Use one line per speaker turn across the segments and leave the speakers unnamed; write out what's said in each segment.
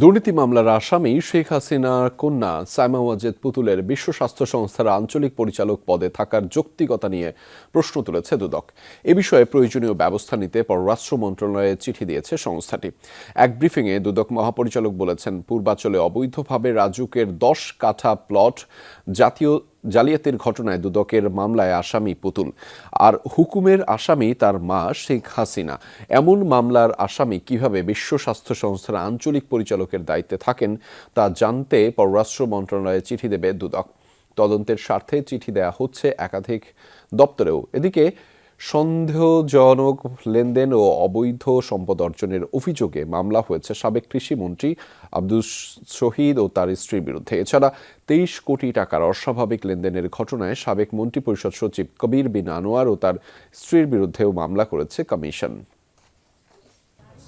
দুর্নীতি মামলার আসামি শেখ হাসিনার কন্যা সাইমা ওয়াজেদ পুতুলের বিশ্ব স্বাস্থ্য সংস্থার আঞ্চলিক পরিচালক পদে থাকার যৌক্তিকতা নিয়ে প্রশ্ন তুলেছে দুদক। এ বিষয়ে প্রয়োজনীয় ব্যবস্থা নিতে পররাষ্ট্র মন্ত্রণালয়ে চিঠি দিয়েছে সংস্থাটি। এক ব্রিফিংয়ে দুদক মহাপরিচালক বলেছেন, পূর্বাচলে অবৈধভাবে রাজুকের দশ কাঠা প্লট জাতীয় জালিয়াতির ঘটনায় দুদকের মামলায় আসামি পুতুল। আর হুকুমের আসামি তার মা শেখ হাসিনা। এমন মামলার আসামি কীভাবে বিশ্ব স্বাস্থ্য সংস্থার আঞ্চলিক পরিচালকের দায়িত্বে থাকেন তা জানতে পররাষ্ট্র মন্ত্রণালয়ে চিঠি দেবে দুদক। তদন্তের স্বার্থে চিঠি দেয়া হচ্ছে একাধিক দপ্তরেও। এদিকে সন্দেহজনক লেনদেন ও অবৈধ সম্পদ অর্জনের অভিযোগে মামলা হয়েছে সাবেক কৃষিমন্ত্রী আব্দুল শহীদ ও তার স্ত্রীর বিরুদ্ধে। এছাড়া তেইশ কোটি টাকার অস্বাভাবিক লেনদেনের ঘটনায় সাবেক মন্ত্রিপরিষদ সচিব কবির বিন আনোয়ার ও তার স্ত্রীর বিরুদ্ধেও মামলা করেছে কমিশন।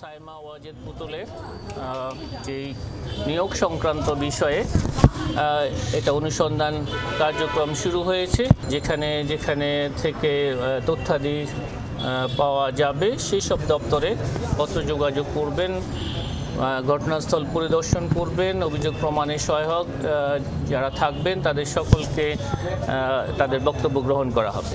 সাইমা ওয়াজেদ পুতুলের যেই নিয়োগ সংক্রান্ত বিষয়ে এটা অনুসন্ধান কার্যক্রম শুরু হয়েছে, যেখানে যেখানে থেকে তথ্যাদি পাওয়া যাবে, সেই সব দপ্তরে পত্র যোগাযোগ করবেন ঘটনাস্থল পরিদর্শন করবেন, অভিযোগ প্রমাণে সহায়ক যারা থাকবেন, তাদের সকলকে তাদের বক্তব্য গ্রহণ করা হবে।